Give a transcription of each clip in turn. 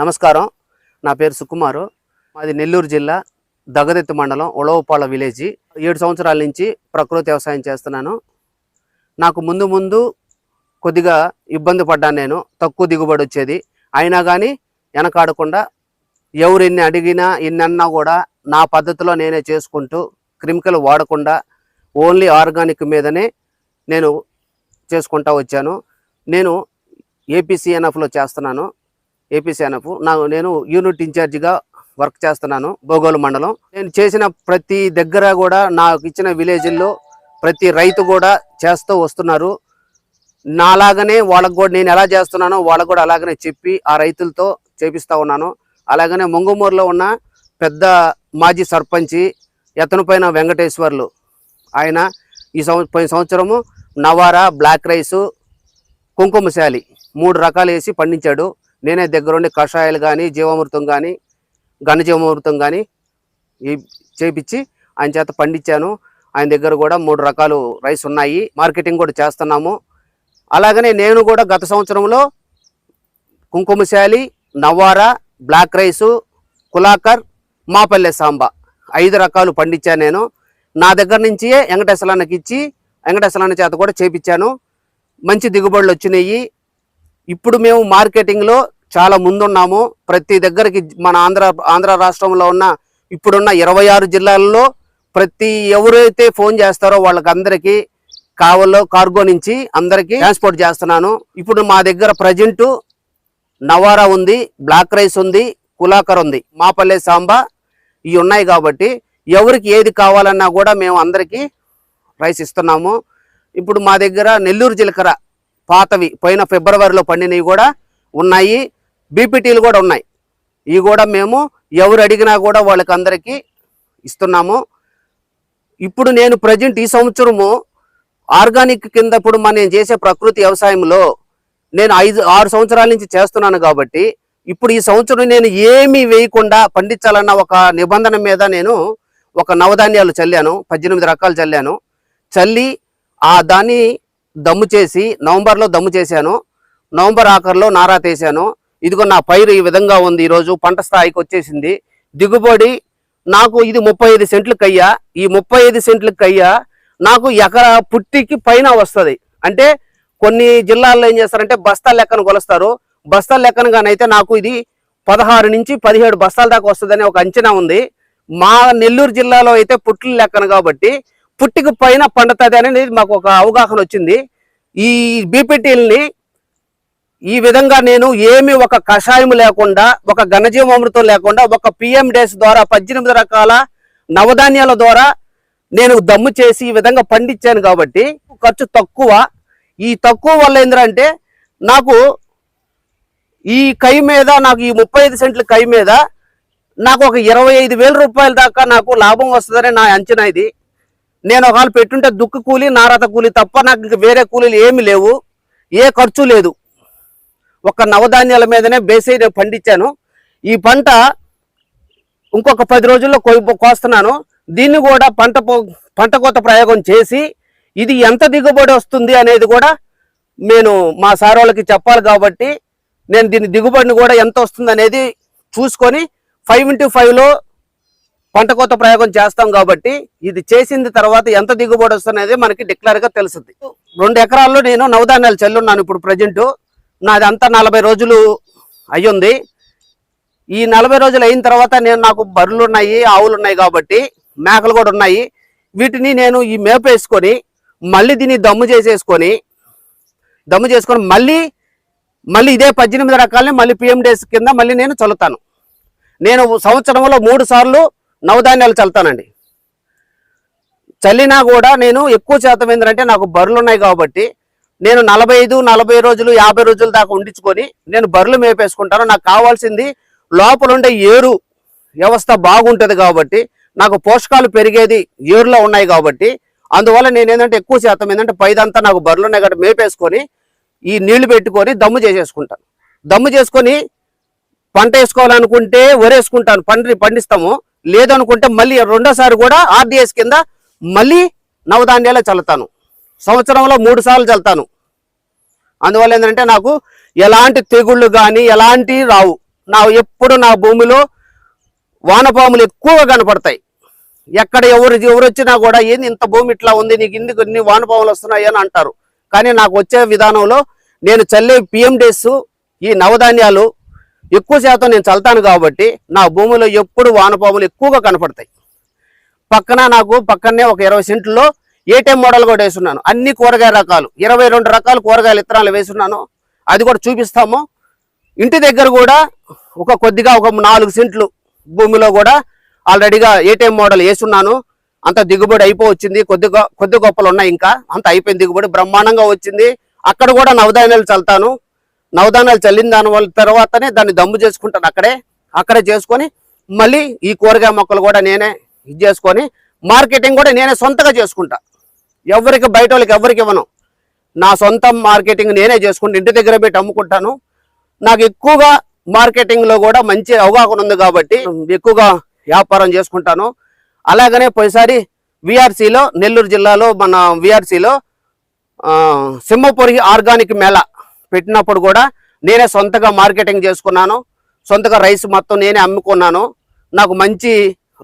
నమస్కారం. నా పేరు సుకుమారు. మాది నెల్లూరు జిల్లా దగదెత్తి మండలం ఉళవపాల విలేజ్. ఏడు సంవత్సరాల నుంచి ప్రకృతి వ్యవసాయం చేస్తున్నాను. నాకు ముందు ముందు కొద్దిగా ఇబ్బంది పడ్డాను నేను. తక్కువ దిగుబడి వచ్చేది. అయినా కానీ వెనకాడకుండా ఎవరు ఎన్ని అడిగినా ఎన్ని అన్నా కూడా నా పద్ధతిలో నేనే చేసుకుంటూ క్రిమికల్ వాడకుండా ఓన్లీ ఆర్గానిక్ మీదనే నేను చేసుకుంటా వచ్చాను. నేను ఏపీసీఎన్ఎఫ్లో చేస్తున్నాను. ఏపీ సేనపు నా నేను యూనిట్ ఇన్ఛార్జిగా వర్క్ చేస్తున్నాను భోగోలు మండలం. నేను చేసిన ప్రతి దగ్గర కూడా నాకు ఇచ్చిన విలేజ్ల్లో ప్రతి రైతు కూడా చేస్తూ వస్తున్నారు. నాలాగనే వాళ్ళకు కూడా నేను ఎలా చేస్తున్నానో వాళ్ళకు కూడా అలాగనే చెప్పి ఆ రైతులతో చేపిస్తూ ఉన్నాను. అలాగనే మొంగుమూరులో ఉన్న పెద్ద మాజీ సర్పంచి ఎతనుపైన వెంకటేశ్వర్లు ఆయన ఈ సంవత్సరం పోయిన సంవత్సరము నవారా బ్లాక్ రైసు కుంకుమశాలి మూడు రకాలు వేసి పండించాడు. నేనే దగ్గరుండి కషాయాలు కానీ జీవామృతం కానీ ఘనజీవామృతం కానీ ఈ చేపించి ఆయన చేత పండించాను ఆయన దగ్గర కూడా మూడు రకాలు రైస్ ఉన్నాయి. మార్కెటింగ్ కూడా చేస్తున్నాము. అలాగనే నేను కూడా గత సంవత్సరంలో కుంకుమశాలి నవ్వారా బ్లాక్ రైసు కులాకర్ మాపల్లె సాంబా ఐదు రకాలు పండించాను నేను. నా దగ్గర నుంచి వెంకటేశ్వరానికి ఇచ్చి వెంకటేశ్వరాన్ని చేత కూడా చేపించాను మంచి దిగుబడులు వచ్చినాయి ఇప్పుడు మేము మార్కెటింగ్లో చాలా ముందున్నాము. ప్రతి దగ్గరికి మన ఆంధ్ర ఆంధ్ర రాష్ట్రంలో ఉన్న ఇప్పుడున్న ఇరవై ఆరు జిల్లాల్లో ప్రతి ఎవరైతే ఫోన్ చేస్తారో వాళ్ళకందరికీ కావల్లో కార్గో నుంచి అందరికీ ట్రాన్స్పోర్ట్ చేస్తున్నాను. ఇప్పుడు మా దగ్గర ప్రజెంటు నవారా ఉంది బ్లాక్ రైస్ ఉంది కులాకర్ ఉంది మాపల్లె సాంబా ఇవి ఉన్నాయి కాబట్టి ఎవరికి ఏది కావాలన్నా కూడా మేము అందరికీ రైస్ ఇస్తున్నాము. ఇప్పుడు మా దగ్గర నెల్లూరు జీలకర్ర పాతవి పోయిన ఫిబ్రవరిలో పండినవి కూడా ఉన్నాయి. బీపీటీలు కూడా ఉన్నాయి. ఇవి కూడా మేము ఎవరు అడిగినా కూడా వాళ్ళకందరికీ ఇస్తున్నాము. ఇప్పుడు నేను ప్రజెంట్ ఈ సంవత్సరము ఆర్గానిక్ కింద ఇప్పుడు మనం నేను చేసే ప్రకృతి వ్యవసాయంలో నేను ఐదు ఆరు సంవత్సరాల నుంచి చేస్తున్నాను కాబట్టి ఇప్పుడు ఈ సంవత్సరం నేను ఏమీ వేయకుండా పండించాలన్న ఒక నిబంధన మీద నేను ఒక నవధాన్యాలు చల్లాను. పద్దెనిమిది రకాలు చల్లాను. చల్లి ఆ దాన్ని దమ్ము చేసి నవంబర్లో దమ్ము చేశాను. నవంబర్ ఆఖరిలో నారా తీశాను. ఇదిగో నా పైరు ఈ విధంగా ఉంది ఈరోజు పంట స్థాయికి వచ్చేసింది. దిగుబడి నాకు ఇది ముప్పై ఐదు సెంట్లకు అయ్యా ఈ ముప్పై ఐదు సెంట్లకు అయ్యా నాకు ఎకరా పుట్టికి పైన వస్తుంది. అంటే కొన్ని జిల్లాల్లో ఏం చేస్తారంటే బస్తాల లెక్కన కొలుస్తారు. బస్తాల లెక్కనగానైతే నాకు ఇది పదహారు నుంచి పదిహేడు బస్తాల దాకా వస్తుందని ఒక అంచనా ఉంది. మా నెల్లూరు జిల్లాలో అయితే పుట్ల లెక్కన కాబట్టి పుట్టికి పైన పండుతుంది అనేది మాకు ఒక అవగాహన వచ్చింది. ఈ బీపీటీల్ని ఈ విధంగా నేను ఏమి ఒక కషాయం లేకుండా ఒక ఘనజీవామృతం లేకుండా ఒక పిఎం డేస్ ద్వారా పద్దెనిమిది రకాల నవధాన్యాల ద్వారా నేను దమ్ము చేసి ఈ విధంగా పండించాను కాబట్టి ఖర్చు తక్కువ. ఈ తక్కువ వల్ల ఏంటంటే నాకు ఈ కై మీద నాకు ఈ ముప్పై ఐదు సెంట్ల కై మీద నాకు ఒక ఇరవై ఐదు వేల రూపాయల దాకా నాకు లాభం వస్తుందని నా అంచనా ఇది. నేను ఒకవేళ పెట్టుంటే దుక్కు కూలి నారత కూలి తప్ప నాకు వేరే కూలీలు ఏమి లేవు. ఏ ఖర్చు లేదు. ఒక నవధాన్యాల మీదనే బేసై నేను పండించాను. ఈ పంట ఇంకొక పది రోజుల్లో కో కోస్తున్నాను. దీన్ని కూడా పంట పంట కోత ప్రయోగం చేసి ఇది ఎంత దిగుబడి వస్తుంది అనేది కూడా నేను మా సార్ వాళ్ళకి చెప్పాలి కాబట్టి నేను దీని దిగుబడిని కూడా ఎంత వస్తుంది అనేది చూసుకొని ఫైవ్ ఇంటూ ఫైవ్లో పంట కోత ప్రయోగం చేస్తాం కాబట్టి ఇది చేసింది తర్వాత ఎంత దిగుబడి వస్తున్నది మనకి డిక్లేర్గా తెలుస్తుంది. రెండు ఎకరాల్లో నేను నవధాన్యాలు చల్లున్నాను ఇప్పుడు ప్రజెంట్. నాది అంతా నలభై రోజులు అయ్యింది. ఈ నలభై రోజులు అయిన తర్వాత నేను నాకు బర్రెలు ఉన్నాయి ఆవులు ఉన్నాయి కాబట్టి మేకలు కూడా ఉన్నాయి. వీటిని నేను ఈ మేపేసుకొని మళ్ళీ దీన్ని దమ్ము చేసేసుకొని దమ్ము చేసుకొని మళ్ళీ మళ్ళీ ఇదే పద్దెనిమిది రకాలని మళ్ళీ పిఎం డేస్ కింద మళ్ళీ నేను చల్లుతాను. నేను సంవత్సరంలో మూడు సార్లు నవధాన్యాలు చల్లుతానండి. చల్లినా కూడా నేను ఎక్కువ శాతం ఏంటంటే నాకు బర్రెలు ఉన్నాయి కాబట్టి నేను నలభై ఐదు నలభై రోజులు యాభై రోజుల దాకా ఉండించుకొని నేను బర్రెలు మేపేసుకుంటాను. నాకు కావాల్సింది లోపల ఉండే ఏరు వ్యవస్థ బాగుంటుంది కాబట్టి నాకు పోషకాలు పెరిగేది ఏరులో ఉన్నాయి కాబట్టి అందువల్ల నేను ఏంటంటే ఎక్కువ శాతం ఏంటంటే పైదంతా నాకు బర్రెలు ఉన్నాయి కాబట్టి మేపేసుకొని ఈ నీళ్ళు పెట్టుకొని దమ్ము చేసేసుకుంటాను. దమ్ము చేసుకొని పంట వేసుకోవాలనుకుంటే వరేసుకుంటాను. పండి పండిస్తాము. లేదనుకుంటే మళ్ళీ రెండోసారి కూడా ఆర్డిఎస్ కింద మళ్ళీ నవధాన్యాలే చల్లుతాను. సంవత్సరంలో మూడు సార్లు చల్లుతాను. అందువల్ల ఏంటంటే నాకు ఎలాంటి తెగుళ్ళు కానీ ఎలాంటి రావు. నా ఎప్పుడు నా భూమిలో వానపాములు ఎక్కువగా కనపడతాయి. ఎక్కడ ఎవరు ఎవరు వచ్చినా కూడా ఏంది ఇంత భూమి ఇట్లా ఉంది నీకు ఇందుకు ఇన్ని వానపాములు వస్తున్నాయి అని అంటారు. కానీ నాకు వచ్చే విధానంలో నేను చల్లే పిఎం డేస్ ఈ నవధాన్యాలు ఎక్కువ శాతం నేను చల్తాను కాబట్టి నా భూమిలో ఎప్పుడు వానపాములు ఎక్కువగా కనపడతాయి. పక్కన నాకు పక్కనే ఒక ఇరవై సెంట్లో ఏటీఎం మోడల్ కూడా వేసున్నాను. అన్ని కూరగాయ రకాలు. ఇరవై రెండు రకాల కూరగాయల ఇత్తనాలు వేసున్నాను. అది కూడా చూపిస్తాము. ఇంటి దగ్గర కూడా ఒక కొద్దిగా ఒక నాలుగు సెంట్లు భూమిలో కూడా ఆల్రెడీగా ఏటీఎం మోడల్ వేసున్నాను. అంత దిగుబడి అయిపోవచ్చింది. కొద్దిగా కొద్ది గొప్పలు ఉన్నాయి ఇంకా. అంత అయిపోయింది దిగుబడి. బ్రహ్మాండంగా వచ్చింది. అక్కడ కూడా నవధాన్యాలు చల్తాను. నవధాన్యాలు చల్లిన దాని వల్ల తర్వాతనే దాన్ని దమ్ము చేసుకుంటాను అక్కడే. అక్కడే చేసుకొని మళ్ళీ ఈ కూరగాయ మొక్కలు కూడా నేనే ఇది చేసుకొని మార్కెటింగ్ కూడా నేనే సొంతగా చేసుకుంటా. ఎవరికి బయట వాళ్ళకి ఎవరికి ఇవ్వను. నా సొంత మార్కెటింగ్ నేనే చేసుకుంటా. ఇంటి దగ్గర పెట్టి అమ్ముకుంటాను. నాకు ఎక్కువగా మార్కెటింగ్లో కూడా మంచి అవగాహన ఉంది కాబట్టి ఎక్కువగా వ్యాపారం చేసుకుంటాను. అలాగనే పోయిసారి విఆర్సీలో నెల్లూరు జిల్లాలో మన విఆర్సీలో సింహపురి ఆర్గానిక్ మేళ పెట్టినప్పుడు కూడా నేనే సొంతగా మార్కెటింగ్ చేసుకున్నాను. సొంతగా రైస్ మొత్తం నేనే అమ్ముకున్నాను. నాకు మంచి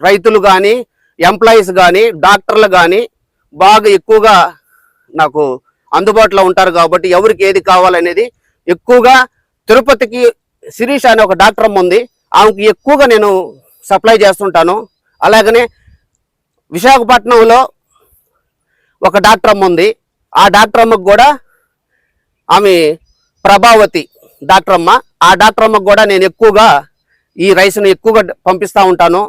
రైతులు కానీ ఎంప్లాయీస్ కానీ డాక్టర్లు కానీ బాగా ఎక్కువగా నాకు అందుబాటులో ఉంటారు కాబట్టి ఎవరికి ఏది కావాలనేది ఎక్కువగా తిరుపతికి శిరీష్ అనే ఒక డాక్టర్ అమ్మ ఉంది. ఆమెకి ఎక్కువగా నేను సప్లై చేస్తుంటాను. అలాగనే విశాఖపట్నంలో ఒక డాక్టర్ అమ్మ ఉంది. ఆ డాక్టర్ అమ్మకు కూడా ఆమె ప్రభావతి డాక్టర్ అమ్మ ఆ డాక్టర్ అమ్మకు కూడా నేను ఎక్కువగా ఈ రైస్ను ఎక్కువగా పంపిస్తూ ఉంటాను.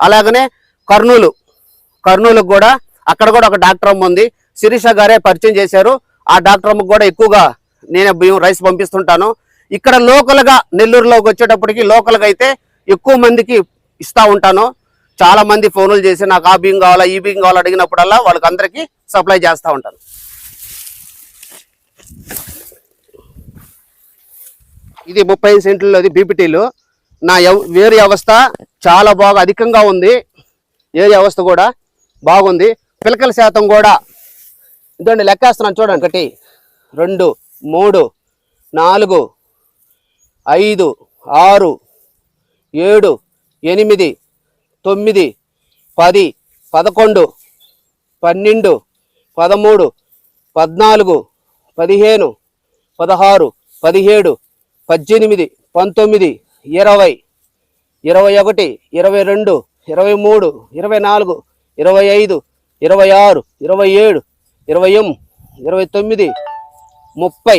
అలాగనే కర్నూలు కర్నూలుకు కూడా అక్కడ కూడా ఒక డాక్టర్ అమ్మ ఉంది. శిరీష గారే పరిచయం చేశారు. ఆ డాక్టర్ అమ్మకు కూడా ఎక్కువగా నేనే బియ్యం రైస్ పంపిస్తుంటాను. ఇక్కడ లోకల్గా నెల్లూరులోకి వచ్చేటప్పటికి లోకల్గా అయితే ఎక్కువ మందికి ఇస్తూ ఉంటాను. చాలా మంది ఫోన్లు చేసి నాకు ఆ బియ్యం కావాలా ఈ బియ్యం కావాలా అడిగినప్పుడల్లా వాళ్ళకి అందరికీ సప్లై చేస్తూ ఉంటాను. ఇది ముప్పై సెంట్లలోది బీపీటీలు. నా వేరు వ్యవస్థ చాలా బాగా అధికంగా ఉంది. ఏరి వ్యవస్థ కూడా బాగుంది. పిలకల శాతం కూడా ఇదండి లెక్కేస్తున్నాను చూడండి ఒకటి రెండు మూడు నాలుగు ఐదు ఆరు ఏడు ఎనిమిది తొమ్మిది పది పదకొండు పన్నెండు పదమూడు పద్నాలుగు పదిహేను పదహారు పదిహేడు పద్దెనిమిది పంతొమ్మిది ఇరవై ఇరవై ఒకటి ఇరవై రెండు ఇరవై మూడు ఇరవై నాలుగు ఇరవై ఐదు ఇరవై ఆరు ఇరవై ఏడు ఇరవై ఎనిమిది ఇరవై తొమ్మిది ముప్పై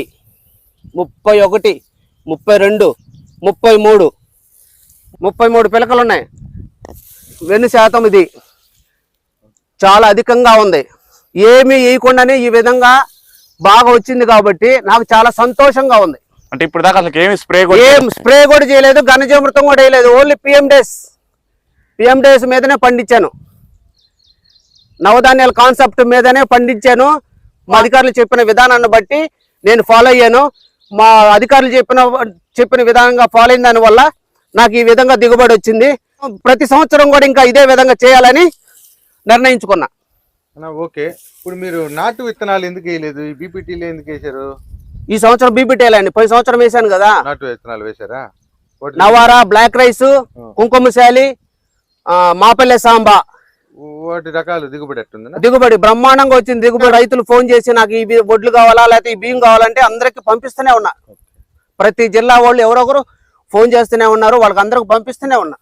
ముప్పై ఒకటి ముప్పై రెండు ముప్పై మూడు. ముప్పై మూడు పిలకలు ఉన్నాయి వెన్ను శాతం ఇది చాలా అధికంగా ఉంది. ఏమీ వేయకుండానే ఈ విధంగా బాగా వచ్చింది కాబట్టి నాకు చాలా సంతోషంగా ఉంది. అంటే ఇప్పుడు దాకా అసలు ఏమి స్ప్రే కూడా ఏం స్ప్రే కూడా చేయలేదు ఘనజామృతం కూడా వేయలేదు only PM days PM days మీదనే పండించాను. నవధాన్యాల కాన్సెప్ట్ మీదనే పండించాను. మా అధికారులు చెప్పిన విధానాన్ని బట్టి నేను ఫాలో అయ్యాను. మా అధికారులు చెప్పిన చెప్పిన విధానంగా ఫాలో అయిన దానివల్ల నాకు ఈ విధంగా దిగుబడి వచ్చింది. ప్రతి సంవత్సరం కూడా ఇంకా ఇదే విధంగా చేయాలని నిర్ణయించుకున్నా. అన్న, ఓకే. ఇప్పుడు మీరు నాటు విత్తనాలు ఎందుకు వేయలేదు? బీపీటీలు ఎందుకు వేశారు? ఈ సంవత్సరం బీపీటీలండి పోయిన సంవత్సరం వేశాను కదా. నవారా బ్లాక్ రైస్ కుంకుమశాలి ఆ, మాపల్లె సాంబా. వాటి రకాలు దిగుబడి దిగుబడి బ్రహ్మాండంగా వచ్చింది. దిగుబడి రైతులు ఫోన్ చేసి నాకు ఈ వడ్లు కావాలా లేకపోతే ఈ బియ్యం కావాలంటే అందరికి పంపిస్తూనే ఉన్నా. ప్రతి జిల్లా వాళ్ళు ఎవరొకరు ఫోన్ చేస్తూనే ఉన్నారు. వాళ్ళకి అందరికి పంపిస్తూనే ఉన్నా.